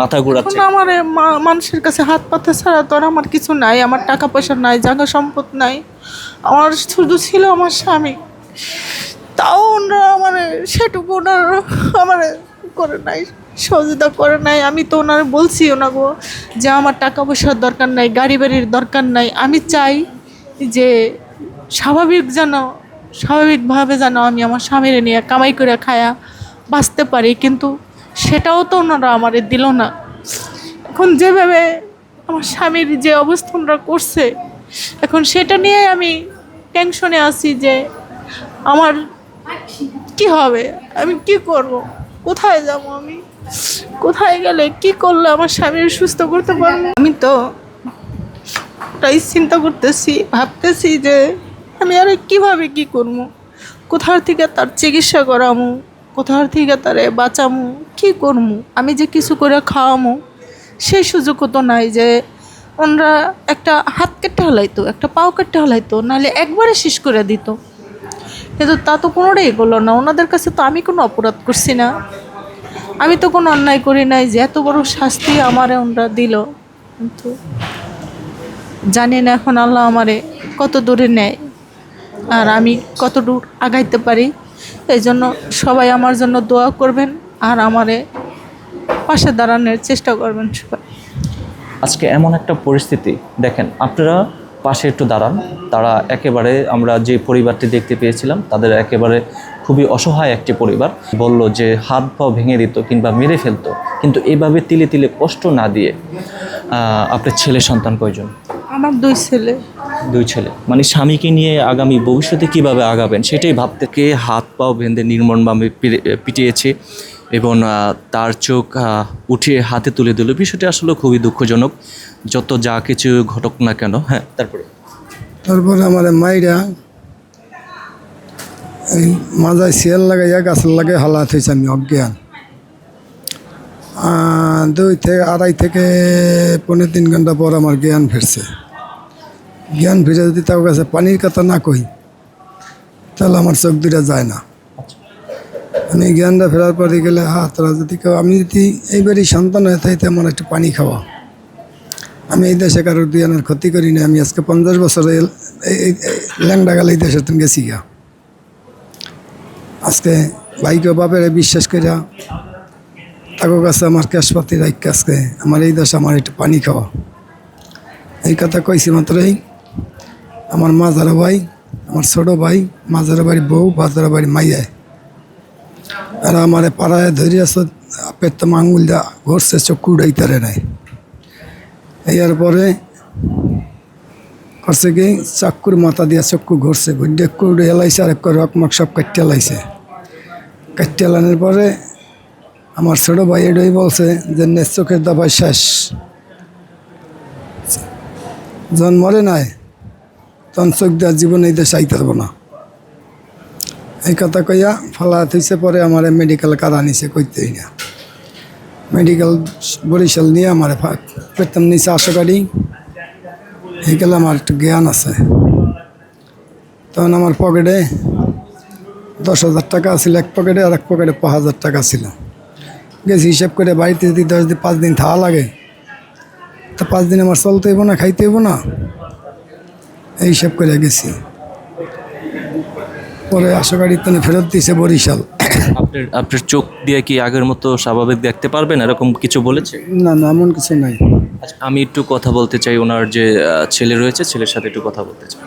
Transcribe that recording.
মাথা ঘুরাচ্ছে। আমার মানুষের কাছে হাত পাতা ছাড়া তো আমার কিছু নাই, আমার টাকা পয়সা নাই, জায়গা সম্পদ নাই। আমার শুধু ছিল আমার স্বামী। তাও ওনারা আমার সেটুকু ওনারা আমার করে নাই, সহযোগিতা করে নাই। আমি তো ওনার বলছি ওনাগো যে আমার টাকা পয়সার দরকার নাই, গাড়ি বাড়ির দরকার নাই। আমি চাই যে স্বাভাবিক যেন, স্বাভাবিকভাবে যেন আমি আমার স্বামীরে নিয়ে কামাই করে খায়া বাঁচতে পারি। কিন্তু সেটাও তো ওনারা আমারে দিল না। এখন যেভাবে আমার স্বামীর যে অবস্থানটা করছে, এখন সেটা নিয়ে আমি টেনশনে আছি যে আমার কি হবে? আমি কি করব? কোথায় যাব আমি? কোথায় গেলে কি করলে আমার স্বামীর সুস্থ করতে পারব? আমি তো তাই চিন্তা করতেছি, ভাবতেছি যে আমি আর কীভাবে কি করব? কোথার থেকে তার চিকিৎসা করামু কোথার থেকে তারে বাঁচামু? কি করমু? আমি যে কিছু করে খাওয়ামু সেই সুযোগও তো নাই যে ওনারা একটা হাত কেটে হলাইতো, একটা পাও কেটে হলাইতো, নাহলে একবারে শেষ করে দিত। কিন্তু তা তো কোনোটাই করল না। ওনাদের কাছে তো আমি কোনো অপরাধ করছি না। আমি তো কোনো অন্যায় করি নাই যে এত বড় শাস্তি আমারে ওনারা দিল। কিন্তু জানি না এখন আল্লাহ আমারে কত দূরে নেয়, আর আমি কত দূর আগাইতে পারি। এই জন্য সবাই আমার জন্য দোয়া করবেন আর আমারে পাশে দাঁড়ানোর চেষ্টা করবেন সবাই। আজকে এমন একটা পরিস্থিতি দেখেন আপনারা পাশে একটু দাঁড়ান তারা একেবারে আমরা যে পরিবারটি দেখতে পেয়েছিলাম তাদের একেবারে খুবই অসহায় একটি পরিবার। বলল যে হাত পা ভেঙে দিত কিংবা মেরে ফেলতো কিন্তু এভাবে তিলে তিলে কষ্ট না দিয়ে আপনার ছেলে সন্তান কয়জন? আমার দুই ছেলে। দুই ছেলে। মানে স্বামীকে নিয়ে আগামী ভবিষ্যতে কীভাবে আগাবেন সেটাই ভাবতে কে হাত পাও বেঁধে নির্মমভাবে পিটিয়েছে এবং তার চোখ উঠিয়ে হাতে তুলে দিল। বিষয়টি আসলে খুবই দুঃখজনক। যত যা কিছু ঘটক না কেন হ্যাঁ তারপরে। তারপরে আমার মাইরা এই মাজায় শিয়াল লাগাইয়া গাছের লাগে হালাত হয়েছে আমি অজ্ঞান। দুই থেকে আড়াই থেকে পনেরো তিন ঘণ্টা পর আমার জ্ঞান ফিরছে। জ্ঞান ফিরে যদি তার কাছে পানির কথা না কই তাহলে আমার চোখ দুটা যায় না। আমি জ্ঞানটা ফেরার পরে গেলে হ্যাঁ তোরা যদি কেউ আমি যদি এইবারই সন্তান হয়ে থাকতে আমার একটু পানি খাওয়া। আমি এই দেশে কারোর দুজনের ক্ষতি করি না। আমি আজকে পঞ্চাশ বছর এই- ল্যাংডা গেলে এই দেশে তুমি গেছি গা। আজকে ভাইকে বাপের বিশ্বাস করিয়া তাকে কাছে আমার ক্যাশপাতি রাখকে আজকে আমার এই দেশে আমার একটু পানি খাওয়া। এই কথা কইছি মাত্রই। আমার মাজারা ভাই, আমার ছোট ভাই, মাজারা বাড়ি বউ, বাজারা বাড়ি মাইয়ায় আর আমার পাড়ায় ধরে ধরিয়াছ পেতাম আঙুল দা ঘরছে চক্ষু উড়াইতারে নাই। এর পরে করছে কি, চাক্কুর মাথা দিয়া চক্ষু ঘুরছে ঘুরে কুড়ে এলাইছে আর এক রকমক সব কাটতে এলাইছে কাটতে এলানোর পরে আমার ছোট ভাই এটাই বলছে যে, নে, চোখের দাবাই শেষ। যখন মরে নাই। তখন চোখ দেওয়ার জীবন এই দেশে আইতে পারব না। এই কথা কইয়া ফালা থইছে পরে আমার মেডিকেল কারা নিছে কইতেই না। মেডিকেল বরিশাল নিয়ে আমার পেতাম নিচে আশো গাড়ি এই গেলে আমার একটু জ্ঞান আছে। তখন আমার পকেটে দশ হাজার টাকা ছিল এক পকেটে আর এক পকেটে পাঁচ হাজার টাকা ছিল। গেছি হিসাব করে বাড়িতে যদি দশ দিন, পাঁচ দিন থাকা লাগে, তা পাঁচ দিন আমার চলতে হইব না, খাইতে হইব না। এই হিসাব করে গেছি। পরে আশা গাড়ি তনে ফেরত দিয়েছে বরিশাল। আপনার আপনার চোখ দিয়ে কি আগের মতো স্বাভাবিক দেখতে পারবেন? এরকম কিছু বলেছে? না না এমন কিছু নাই। আচ্ছা আমি একটু কথা বলতে চাই ওনার যে ছেলে রয়েছে ছেলের সাথে একটু কথা বলতে চাই।